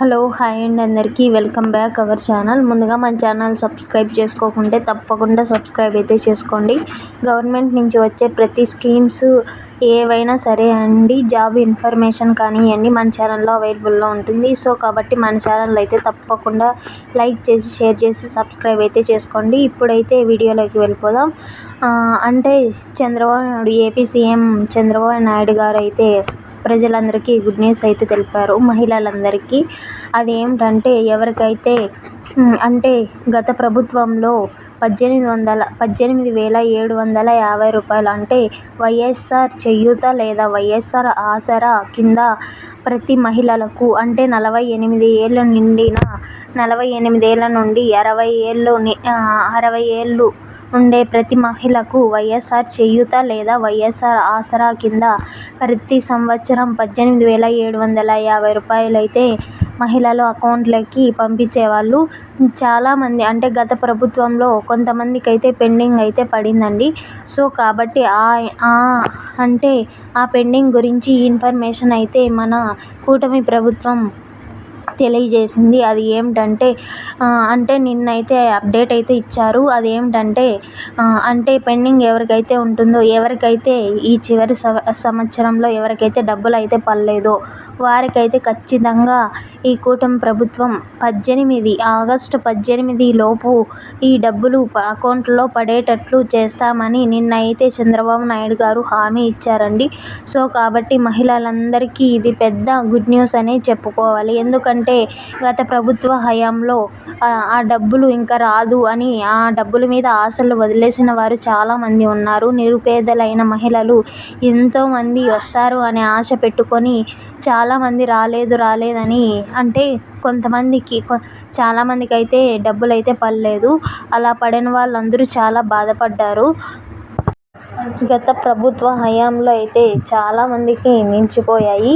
Hello hi అండి అందరికీ. Welcome back our channel. ముందుగా మన ఛానల్ సబ్స్క్రైబ్ చేసుకోకుంటే తప్పకుండా సబ్స్క్రైబ్ అయితే చేసుకోండి. గవర్నమెంట్ నుంచి వచ్చే ప్రతి స్కీమ్స్ ఏవైనా సరే అండి జాబ్ ఇన్ఫర్మేషన్ కానివ్వండి మన ఛానల్లో అవైలబుల్లో ఉంటుంది. సో కాబట్టి మన ఛానల్ అయితే తప్పకుండా లైక్ చేసి షేర్ చేసి సబ్స్క్రైబ్ అయితే చేసుకోండి. ఇప్పుడైతే వీడియోలోకి వెళ్ళిపోదాం. అంటే చంద్రబాబు నాయుడు ఏపీ సీఎం చంద్రబాబు నాయుడు గారు అయితే ప్రజలందరికీ గుడ్ న్యూస్ అయితే తెలిపారు. మహిళలందరికీ అది ఏమిటంటే ఎవరికైతే అంటే గత ప్రభుత్వంలో పద్దెనిమిది వందల పద్దెనిమిది వేల ఏడు వందల యాభై రూపాయలు అంటే వైఎస్ఆర్ చేయూత లేదా వైఎస్ఆర్ ఆసరా కింద ప్రతి మహిళలకు అంటే నలభై ఎనిమిది ఏళ్ళు నిండిన నలభై ఎనిమిది ఏళ్ళ నుండి అరవై ఏళ్ళు అరవై ఏళ్ళు ఉండే ప్రతి మహిళకు వైఎస్ఆర్ చేయూత లేదా వైఎస్ఆర్ ఆసరా కింద ప్రతి సంవత్సరం పద్దెనిమిది వేల ఏడు వందల యాభై రూపాయలు అయితే మహిళల అకౌంట్లకి పంపించేవాళ్ళు. చాలామంది అంటే గత ప్రభుత్వంలో కొంతమందికి అయితే పెండింగ్ అయితే పడిందండి. సో కాబట్టి అంటే ఆ పెండింగ్ గురించి ఇన్ఫర్మేషన్ అయితే మన కూటమి ప్రభుత్వం తెలియజేసింది. అది ఏమిటంటే అంటే నిన్నైతే అప్డేట్ అయితే ఇచ్చారు. అది ఏమిటంటే అంటే పెండింగ్ ఎవరికైతే ఉంటుందో ఎవరికైతే ఈ చివరి సంవత్సరంలో ఎవరికైతే డబ్బులు అయితే పడలేదో వారికైతే ఖచ్చితంగా ఈ కూటమి ప్రభుత్వం పద్దెనిమిది ఆగస్టు పద్దెనిమిది లోపు ఈ డబ్బులు అకౌంట్లో పడేటట్లు చేస్తామని నిన్నైతే చంద్రబాబు నాయుడు గారు హామీ ఇచ్చారండి. సో కాబట్టి మహిళలందరికీ ఇది పెద్ద గుడ్ న్యూస్ అనే చెప్పుకోవాలి. ఎందుకంటే గత ప్రభుత్వ హయాంలో ఆ డబ్బులు ఇంకా రాదు అని ఆ డబ్బుల మీద ఆశలు వదిలేసిన వారు చాలామంది ఉన్నారు. నిరుపేదలైన మహిళలు ఎంతోమంది వస్తారు అనే ఆశ పెట్టుకొని చాలామంది రాలేదు రాలేదని అంటే కొంతమందికి చాలామందికి అయితే డబ్బులు అయితే పడలేదు. అలా పడిన వాళ్ళందరూ చాలా బాధపడ్డారు. గత ప్రభుత్వ హయాంలో అయితే చాలామందికి నిలిచిపోయాయి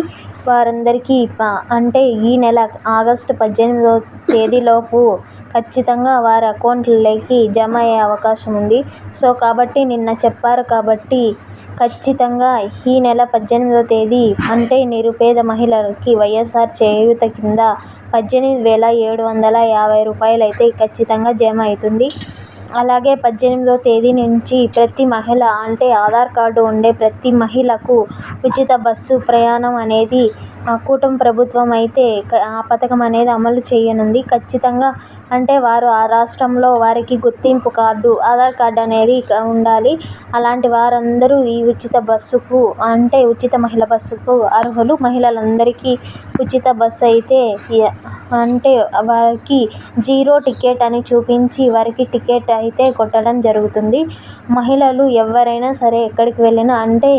వారందరికీ అంటే ఈ నెల ఆగస్టు పద్దెనిమిదవ తేదీలోపు ఖచ్చితంగా వారి అకౌంట్లోకి జమ అయ్యే అవకాశం ఉంది. సో కాబట్టి నిన్న చెప్పారు కాబట్టి ఖచ్చితంగా ఈ నెల పద్దెనిమిదవ తేదీ అంటే నిరుపేద మహిళలకి వైఎస్ఆర్ చేయూత కింద పద్దెనిమిది వేల ఏడు వందల యాభై రూపాయలు అయితే ఖచ్చితంగా జమ అవుతుంది. అలాగే పద్దెనిమిదవ తేదీ నుంచి ప్రతి మహిళ అంటే ఆధార్ కార్డు ఉండే ప్రతి మహిళకు ఉచిత బస్సు ప్రయాణం అనేది కూటమి ప్రభుత్వం అయితే ఆ పథకం అనేది అమలు చేయనుంది. ఖచ్చితంగా అంటే వారు ఆ రాష్ట్రంలో వారికి గుర్తింపు కార్డు ఆధార్ కార్డు అనేది ఉండాలి. అలాంటి వారందరూ ఈ ఉచిత బస్సుకు అంటే ఉచిత మహిళ బస్సుకు అర్హులు. మహిళలందరికీ ఉచిత బస్సు అయితే అంటే వారికి జీరో టికెట్ అని చూపించి వారికి టికెట్ అయితే కొట్టడం జరుగుతుంది. మహిళలు ఎవరైనా సరే ఎక్కడికి వెళ్ళినా అంటే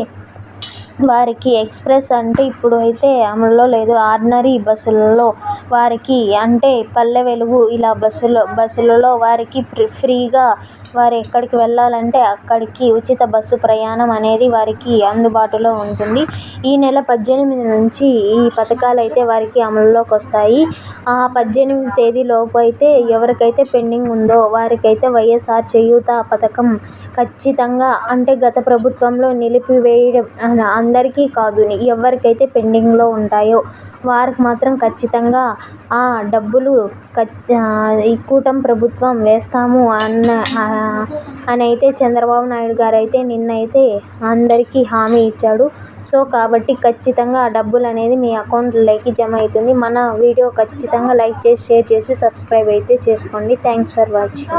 వారికి ఎక్స్ప్రెస్ అంటే ఇప్పుడు అయితే అమల్లో లేదు. ఆర్డినరీ బస్సులలో వారికి అంటే పల్లె వెలుగు ఇలా బస్సులో బస్సులలో వారికి ఫ్రీగా వారు ఎక్కడికి వెళ్ళాలంటే అక్కడికి ఉచిత బస్సు ప్రయాణం అనేది వారికి అందుబాటులో ఉంటుంది. ఈ నెల పద్దెనిమిది నుంచి ఈ పథకాలు అయితే వారికి అమలులోకి వస్తాయి. ఆ పద్దెనిమిది తేదీలోపు అయితే ఎవరికైతే పెండింగ్ ఉందో వారికైతే వైఎస్ఆర్ చేయూత పథకం ఖచ్చితంగా అంటే గత ప్రభుత్వంలో నిలిపివేయడం అందరికీ కాదు. ఎవరికైతే పెండింగ్లో ఉంటాయో వారికి మాత్రం ఖచ్చితంగా ఆ డబ్బులు ఈ కూటమి ప్రభుత్వం వేస్తాము అన్న అని అయితే చంద్రబాబు నాయుడు గారు అయితే నిన్న అయితే అందరికీ హామీ ఇచ్చాడు. సో కాబట్టి ఖచ్చితంగా ఆ డబ్బులు అనేది మీ అకౌంట్లోకి జమ అవుతుంది. మన వీడియో ఖచ్చితంగా లైక్ చేసి షేర్ చేసి సబ్స్క్రైబ్ అయితే చేసుకోండి. Thanks for watching.